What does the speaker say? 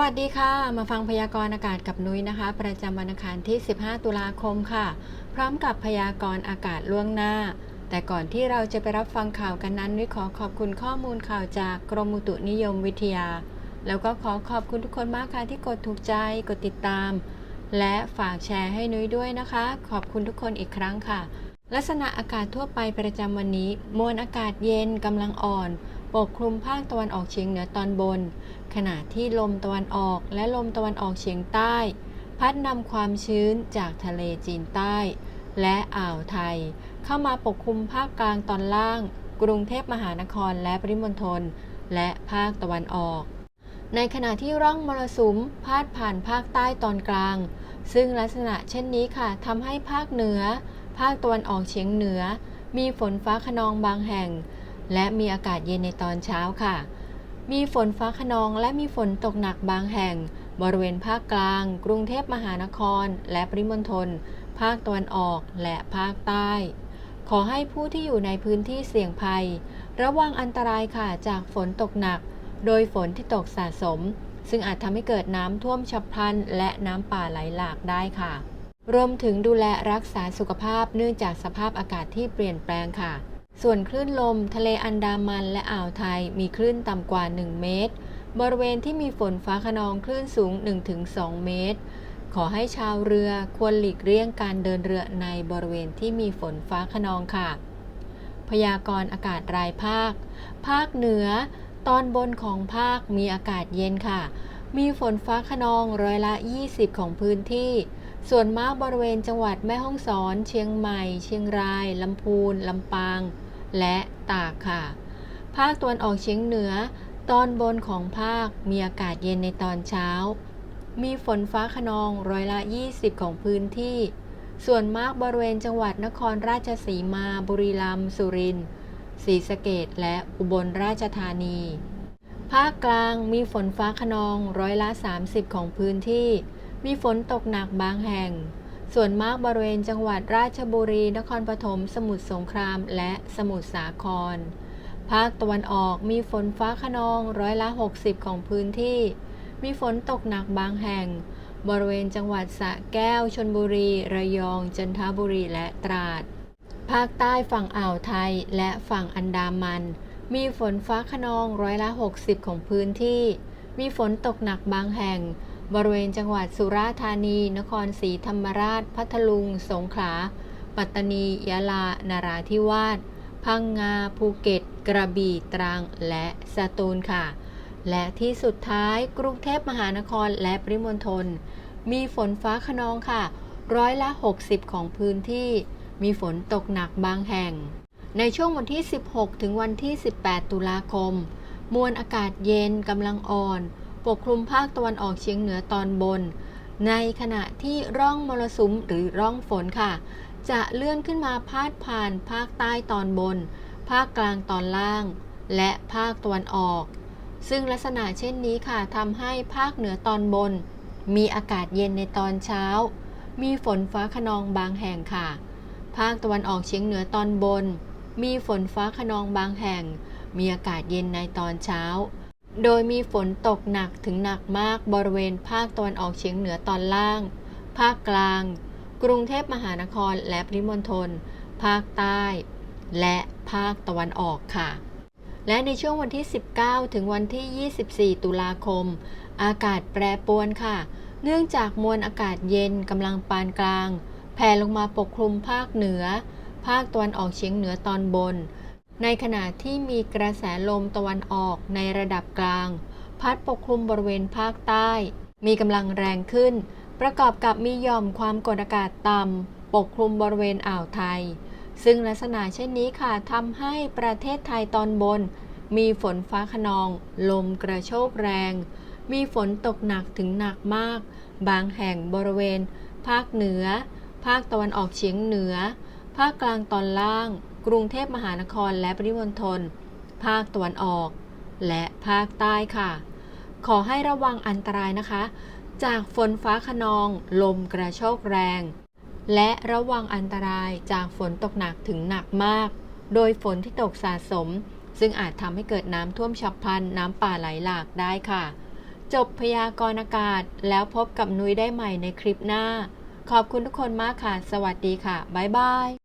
วัสดีค่ะ มาฟังพยากรณ์อากาศกับนุ้ยนะคะ ประจำวันอังคารที่ 15 ตุลาคมค่ะ พร้อมกับพยากรณ์อากาศล่วงหน้า แต่ก่อนที่เราจะไปรับฟังข่าวกันนั้นนุ้ยขอขอบคุณข้อมูลข่าวจากกรมอุตุนิยมวิทยา แล้วก็ขอขอบคุณทุกคนมากค่ะที่กดถูกใจกดติดตาม และฝากแชร์ให้นุ้ยด้วยนะคะ ขอบคุณทุกคนอีกครั้งค่ะ ลักษณะอากาศทั่วไปประจำวันนี้ มวลอากาศเย็นกำลังอ่อน ปกคลุมภาคตะวันออกเฉียงเหนือตอนบน ขณะที่ลมตะวันออกและลมตะวันออกเฉียงใต้ พัดนำความชื้นจากทะเลจีนใต้ และอ่าวไทย เข้ามาปกคลุมภาคกลางตอนล่าง กรุงเทพมหานครและปริมณฑลและภาคตะวันออก ในขณะที่ร่องมรสุมพาดผ่านภาคใต้ตอนกลาง ซึ่งลักษณะเช่นนี้ค่ะทำให้ภาคเหนือ ภาคตะวันออกเฉียงเหนือ มีฝนฟ้าขนองบางแห่ง และมีอากาศเย็นในตอนเช้าค่ะ มีฝนฟ้าขนองและมีฝนตกหนักบางแห่ง บริเวณภาคกลาง กรุงเทพมหานคร และปริมณฑล ภาคตะวันออกและภาคใต้ ขอให้ผู้ที่อยู่ในพื้นที่เสี่ยงภัย ระวังอันตรายค่ะจากฝนตกหนัก โดยฝนที่ตกสะสม ซึ่งอาจทำให้เกิดน้ำท่วมฉับพลัน และน้ำป่าไหลหลากได้ค่ะ รวมถึงดูแลรักษาสุขภาพเนื่องจากสภาพอากาศที่เปลี่ยนแปลงค่ะ ส่วนคลื่นลม ทะเลอันดามันและอ่าวไทยมีคลื่นต่ำกว่า 1 เมตร บริเวณที่มีฝนฟ้าขนองคลื่นสูง 1-2 เมตร ขอให้ชาวเรือควรหลีกเลี่ยงการเดินเรือในบริเวณที่มีฝนฟ้าขนองค่ะ พยากรณ์อากาศรายภาค ภาคเหนือ ตอนบนของภาคมีอากาศเย็นค่ะ มีฝนฟ้าขนองร้อยละ 20 ของพื้นที่ส่วนมากบริเวณจังหวัดแม่ฮ่องสอน เชียงใหม่ เชียงราย ลำพูน ลำปาง และตากค่ะ ภาคตะวันออกเฉียงเหนือ ตอนบนของภาคมีอากาศเย็นในตอนเช้า มีฝนฟ้าขนองร้อยละ 20 ของพื้นที่ ส่วนมากบริเวณจังหวัดนครราชสีมา บุรีรัมย์ สุรินทร์ศรีสะเกดและอุบลราชธานี ภาคกลางมีฝนฟ้าขนองร้อยละ 30 ของพื้นที่ มีฝนตกหนักบางแห่ง ส่วนมากบริเวณจังหวัดราชบุรี นครปฐม สมุทรสงคราม และสมุทรสาคร ภาคตะวันออกมีฝนฟ้าขนองร้อยละ 60 ของพื้นที่ มีฝนตกหนักบางแห่ง บริเวณจังหวัดสระแก้ว ชนบุรี ระยอง จันทบุรี และตราด ภาคใต้ฝั่งอ่าวไทยและฝั่งอันดามัน มีฝนฟ้าขนองร้อยละ 60 ของพื้นที่ มีฝนตกหนักบางแห่ง บริเวณจังหวัดสุราษฎร์ธานี นครศรีธรรมราช พัทลุง สงขลา ปัตตานี ยะลา นาราธิวาส พังงา ภูเก็ต กระบี่ ตรัง และสตูลค่ะ และที่สุดท้ายกรุงเทพมหานครและปริมณฑล มีฝนฟ้าขนองค่ะ ร้อยละ 60 ของพื้นที่ มีฝนตกหนักบางแห่ง ในช่วงวันที่ 16 ถึงวันที่ 18 ตุลาคม มวลอากาศเย็นกำลังอ่อน ปกคลุมภาคตะวันออกเฉียงเหนือตอนบน ในขณะที่ร่องมรสุมหรือร่องฝนค่ะ จะเลื่อนขึ้นมาพาดผ่านภาคใต้ตอนบน ภาคกลางตอนล่าง และภาคตะวันออก ซึ่งลักษณะเช่นนี้ค่ะทำให้ภาคเหนือตอนบน มีอากาศเย็นในตอนเช้า มีฝนฟ้าขนองบางแห่งค่ะ ภาคตะวันออกเฉียงเหนือตอนบน มีฝนฟ้าขนองบางแห่ง มีอากาศเย็นในตอนเช้า โดยมีฝนตกหนักถึงหนักมากบริเวณภาคตะวันออกเฉียงเหนือตอนล่าง ภาคกลาง กรุงเทพมหานครและปริมณฑล ภาคใต้ และภาคตะวันออกค่ะ และในช่วงวันที่ 19 ถึงวันที่ 24 ตุลาคม อากาศแปรปรวนค่ะ เนื่องจากมวลอากาศเย็นกำลังปานกลาง แผ่ลงมาปกคลุมภาคเหนือ ภาคตะวันออกเฉียงเหนือตอนบน ในขณะที่มีกระแสลมตะวันออกในระดับกลาง พัดปกคลุมบริเวณภาคใต้ มีกำลังแรงขึ้น ประกอบกับมีหย่อมความกดอากาศต่ำปกคลุมบริเวณอ่าวไทย ซึ่งลักษณะเช่นนี้ค่ะทำให้ประเทศไทยตอนบน มีฝนฟ้าขนอง ลมกระโชกแรง มีฝนตกหนักถึงหนักมาก บางแห่งบริเวณ ภาคเหนือ ภาคตะวันออกเฉียงเหนือ ภาคกลางตอนล่าง กรุงเทพมหานครและปริมณฑล ภาคตะวันออก และภาคใต้ค่ะ ขอให้ระวังอันตรายนะคะ จากฝนฟ้าขนอง ลมกระโชกแรง และระวังอันตรายจากฝนตกหนักถึงหนักมาก โดยฝนที่ตกสะสม ซึ่งอาจทำให้เกิดน้ำท่วมฉับพลันน้ำป่าไหลหลากได้ค่ะ จบพยากรณ์อากาศแล้วพบกับนุ้ยได้ใหม่ในคลิปหน้า ขอบคุณทุกคนมากค่ะ สวัสดีค่ะ บ๊ายบาย